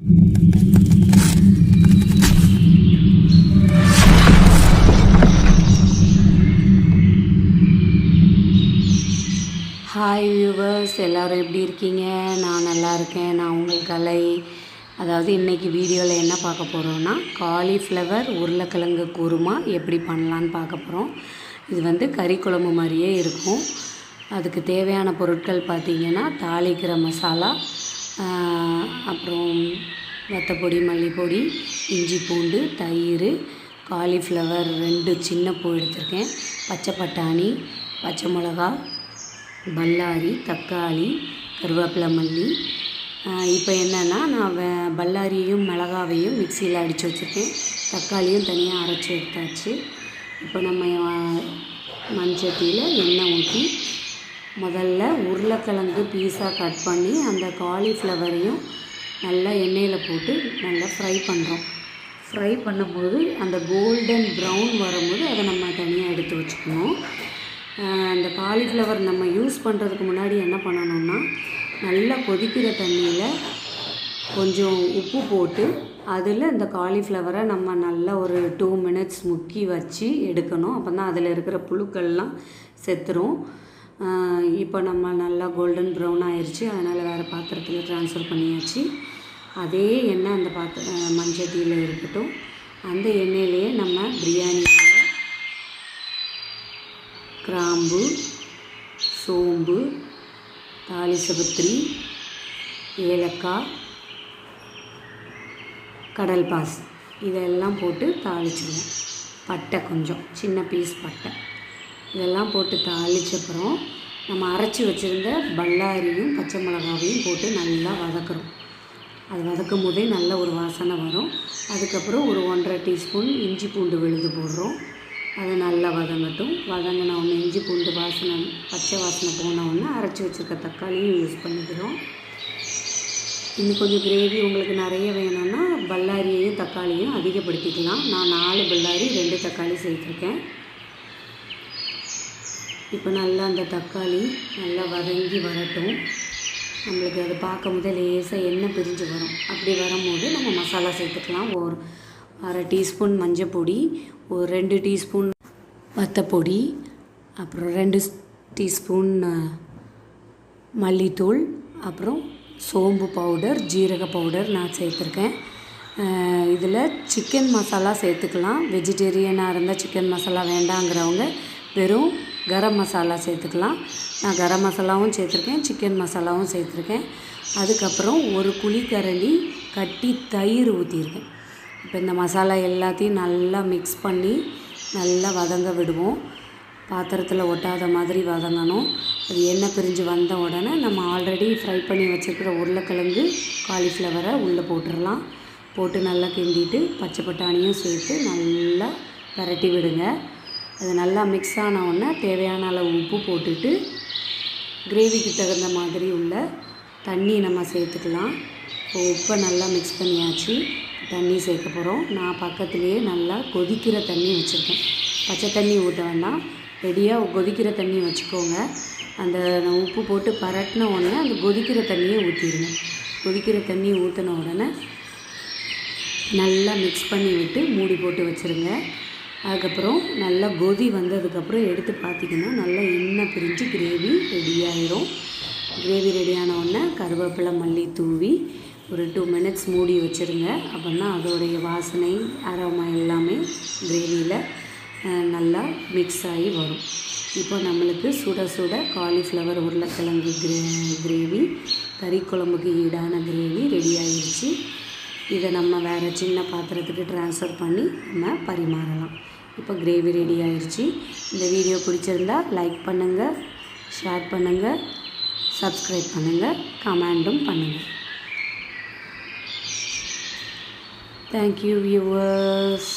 Hi viewers எல்லோரும் எப்படி இருக்கீங்க? நான் நல்லா இருக்கேன். நான் உங்கள் கலை. அதாவது இன்றைக்கி வீடியோவில் என்ன பார்க்க போகிறோன்னா காலிஃப்ளவர் உருளைக்கிழங்கு குருமா எப்படி பண்ணலான்னு பார்க்க போகிறோம் இது வந்து கறி குழம்பு மாதிரியே இருக்கும். அதுக்கு தேவையான பொருட்கள் பார்த்திங்கன்னா தாளிக்கிற மசாலா அப்புறம் வத்தப்பொடி மல்லிப்பொடி இஞ்சி பூண்டு தயிர் காலிஃப்ளவர் ரெண்டு சின்ன பூ எடுத்திருக்கேன். பச்சை பட்டாணி பச்சை மிளகா பல்லாரி தக்காளி கருவேப்பிலை மல்லி. இப்போ என்னென்னா நான் பல்லாரியையும் மிளகாவையும் மிக்சியில் அடித்து வச்சுருக்கேன். தக்காளியும் தனியாக அரைச்சி எடுத்தாச்சு. இப்போ நம்ம அஹ், மண்சட்டியில் எண்ணெய் ஊற்றி முதல்ல உருளைக்கிழங்கு பீஸாக கட் பண்ணி அந்த காலிஃப்ளவரையும் நல்லா எண்ணெயில் போட்டு நல்லா ஃப்ரை பண்ணுறோம் ஃப்ரை பண்ணும்போது அந்த கோல்டன் ப்ரௌன் வரும்போது அதை நம்ம தனியாக எடுத்து வச்சுக்கணும். அந்த காலிஃப்ளவர் நம்ம யூஸ் பண்ணுறதுக்கு முன்னாடி என்ன பண்ணணும்னா நல்லா கொதிக்கிற தண்ணியில் கொஞ்சம் உப்பு போட்டு அதில் இந்த காலிஃப்ளவரை நம்ம நல்லா ஒரு டூ மினிட்ஸ் முக்கி வச்சு எடுக்கணும். அப்போ தான் அதில் இருக்கிற புழுக்கள்லாம் செத்துரும். இப்போ நம்ம நல்லா கோல்டன் ப்ரௌன் ஆயிடுச்சு அதனால் வேறு பாத்திரத்தில் ட்ரான்ஸ்ஃபர் பண்ணியாச்சு. அதே எண்ணெய் அந்த பாத்திர மண்சட்டியில் இருக்கட்டும். அந்த எண்ணெயிலேயே நம்ம பிரியாணி கிராம்பு சோம்பு தாலிசபத்திரி ஏலக்காய் கடல் பாஸ். இதெல்லாம் போட்டு தாளிச்சிடுவோம் பட்டை கொஞ்சம். சின்ன பீஸ் பட்டை. இதெல்லாம் போட்டு தாளிச்சப்புறம் நம்ம அரைச்சி வச்சுருந்த பல்லாரியும் பச்சை மிளகாவையும் போட்டு நல்லா வதக்குறோம். அது வதக்கும் போதே நல்ல ஒரு வாசனை வரும். அதுக்கப்புறம் ஒரு ஒன்றரை டீஸ்பூன் இஞ்சி பூண்டு விழுது போடுறோம். அது நல்லா வதங்கட்டும். வதங்கின ஒன்று இஞ்சி பூண்டு வாசனை பச்சை வாசனை போன ஒன்று அரைச்சி வச்சுருக்க தக்காளியும் யூஸ் பண்ணிக்கிறோம். இன்னும் கொஞ்சம் கிரேவி உங்களுக்கு நிறைய வேணும்னா பல்லாரியையும் தக்காளியும் அதிகப்படுத்திக்கலாம். நான் நாலு பல்லாரி ரெண்டு தக்காளி சேர்த்துருக்கேன். இப்போ நல்லா அந்த தக்காளி நல்லா வதங்கி வரட்டும். நம்மளுக்கு அது பார்க்கும் போதே லேசாக எண்ணெய் பிரிஞ்சு வரும். அப்படி வரும்போது நம்ம மசாலா சேர்த்துக்கலாம். ஒரு அரை டீஸ்பூன் மஞ்சள் பொடி ஒரு ரெண்டு டீஸ்பூன் வத்தப்பொடி அப்புறம் ரெண்டு டீஸ்பூன் மல்லித்தூள் அப்புறம் சோம்பு பவுடர் ஜீரக பவுடர் நான் சேர்த்துருக்கேன். இதில் சிக்கன் மசாலா சேர்த்துக்கலாம். வெஜிடேரியனாக இருந்தால் சிக்கன் மசாலா வேண்டாங்கிறவங்க வெறும் கரம் மசாலா சேர்த்துக்கலாம். நான் கரம் மசாலாவும் சேர்த்துருக்கேன் சிக்கன் மசாலாவும் சேர்த்துருக்கேன். அதுக்கப்புறம் ஒரு குழிக்கரண்டி கட்டி தயிர் ஊற்றிருக்கேன் இப்போ இந்த மசாலா எல்லாத்தையும் நல்லா மிக்ஸ் பண்ணி நல்லா வதங்க விடுவோம். பாத்திரத்தில் ஒட்டாத மாதிரி வதங்கணும். அது எண்ணெய் பிரிஞ்சு வந்த உடனே நம்ம ஆல்ரெடி ஃப்ரை பண்ணி வச்சுருக்கிற உருளைக்கிழங்கு காலிஃப்ளவரை உள்ளே போட்டுடலாம். போட்டு நல்லா கிண்டிட்டு பச்சை பட்டாணியும் சேர்த்து நல்லா பரட்டி விடுங்க. அது நல்லா மிக்ஸ் ஆன உடனே தேவையான அளவு உப்பு போட்டுட்டு கிரேவிக்கு தகுந்த மாதிரி உள்ள தண்ணி நம்ம சேர்த்துக்கலாம். இப்போ உப்பை நல்லா மிக்ஸ் பண்ணியாச்சு. தண்ணி சேர்க்க போகிறோம் நான் பக்கத்துலேயே நல்லா கொதிக்கிற தண்ணி வச்சுருக்கேன். பச்சை தண்ணி ஊற்ற வேண்டாம். ரெடியாக கொதிக்கிற தண்ணி வச்சுக்கோங்க. அந்த உப்பு போட்டு பரட்டின உடனே அந்த கொதிக்கிற தண்ணியை ஊற்றிடுங்க கொதிக்கிற தண்ணி ஊற்றின உடனே நல்லா மிக்ஸ் பண்ணி விட்டு மூடி போட்டு வச்சுருங்க. அதுக்கப்புறம் நல்லா கொதி வந்ததுக்கப்புறம் எடுத்து பார்த்தீங்கன்னா நல்லா எண்ணெய் பிரிஞ்சு கிரேவி ரெடி ஆயிரும். கிரேவி ரெடியான உடனே கருவேப்பிலை மல்லி தூவி ஒரு டூ மினிட்ஸ் மூடி வச்சுருங்க. அப்படின்னா அதோடைய வாசனை அரோமா எல்லாமே கிரேவியில் நல்லா மிக்ஸ் ஆகி வரும். இப்போ நம்மளுக்கு சுட சுட காலிஃப்ளவர் உருளைக்கிழங்கு கிரே கிரேவி கறி குழம்புக்கு ஈடான கிரேவி ரெடி ஆகிடுச்சு இதை நம்ம வேறு சின்ன பாத்திரத்துக்கு ட்ரான்ஸ்ஃபர் பண்ணி நம்ம பரிமாறலாம். இப்போ கிரேவி ரெடி ஆயிடுச்சு இந்த வீடியோ பிடிச்சிருந்தா லைக் பண்ணுங்கள் ஷேர் பண்ணுங்கள் சப்ஸ்கிரைப் பண்ணுங்கள் கமெண்டும் பண்ணுங்கள் தேங்க்யூ வியூவர்ஸ்